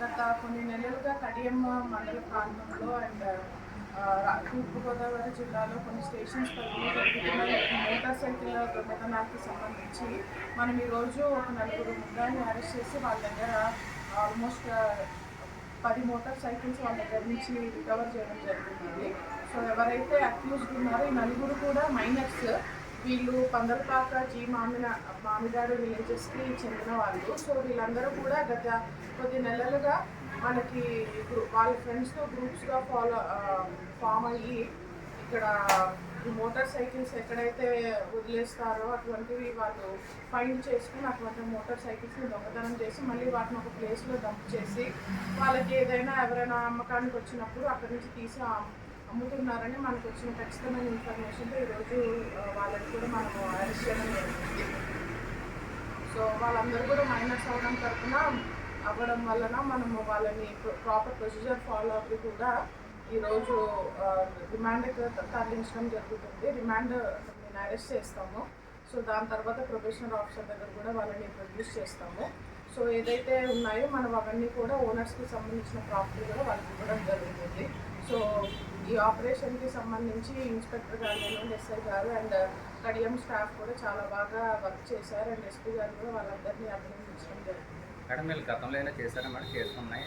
గత కొన్ని నెలలుగా కడియమ్మ మండల ప్రాంతంలో అండ్ తూర్పుగోదావరి జిల్లాలో కొన్ని స్టేషన్స్ జరుగుతున్న మోటార్ సైకిల్ దొంగతనానికి సంబంధించి మనం ఈరోజు ఒక నలుగురు ముగ్గురిని అరెస్ట్ చేసి వాళ్ళ దగ్గర ఆల్మోస్ట్ పది మోటార్ సైకిల్స్ వాళ్ళ దగ్గర నుంచి రికవర్ చేయడం జరుగుతుంది సో ఎవరైతే అక్యూజ్డ్ ఉన్నారో ఈ నలుగురు కూడా మైనర్స్. వీళ్ళు పందలపాక జీ మామిన మామిడాడు విలేజెస్కి చెందిన వాళ్ళు. సో వీళ్ళందరూ కూడా గత కొద్ది నెలలుగా మనకి వాళ్ళ ఫ్రెండ్స్తో గ్రూప్స్గా ఫాలో ఫామ్ అయ్యి ఇక్కడ మోటార్ సైకిల్స్ ఎక్కడైతే వదిలేస్తారో అటువంటివి వాళ్ళు ఫైండ్ చేసుకుని అటువంటి మోటార్ సైకిల్స్ని దొంగతనం చేసి మళ్ళీ వాటిని ఒక ప్లేస్లో డంప్ చేసి వాళ్ళకి ఏదైనా ఎవరైనా అమ్మకానికి వచ్చినప్పుడు అక్కడి నుంచి తీసి అమ్ముతున్నారని మనకు వచ్చిన ఖచ్చితమైన ఇన్ఫర్మేషన్తో ఈరోజు వాళ్ళని కూడా మనము అరెస్ట్ చేయడం జరిగింది. సో వాళ్ళందరూ కూడా మైనర్స్ అవ్వడం తరఫున అవ్వడం వలన మనము వాళ్ళని ప్రాపర్ ప్రొసీజర్ ఫాలో అవ్వి కూడా ఈరోజు రిమాండ్కి తరలించడం జరుగుతుంది. రిమాండ్ నేను అరెస్ట్ చేస్తాము. సో దాని తర్వాత ప్రొఫెషనల్ ఆఫీసర్ దగ్గర కూడా వాళ్ళని ప్రొడ్యూస్ చేస్తాము. సో ఏదైతే ఉన్నాయో మనం అవన్నీ కూడా ఓనర్స్కి సంబంధించిన ప్రాపర్టీ కూడా వాళ్ళకి ఇవ్వడం జరుగుతుంది. సో ఈ ఆపరేషన్కి సంబంధించి ఇన్స్పెక్టర్ గారు అండ్ ఎస్ఐ గారు అండ్ కడియం స్టాఫ్ కూడా చాలా బాగా వర్క్ చేశారు. అండ్ ఎస్పీ గారు కూడా వాళ్ళందరినీ అభినందించడం జరిగింది మేడం వీళ్ళు గతంలో అయినా చేశారా మేడం? కేసులు ఉన్నాయి?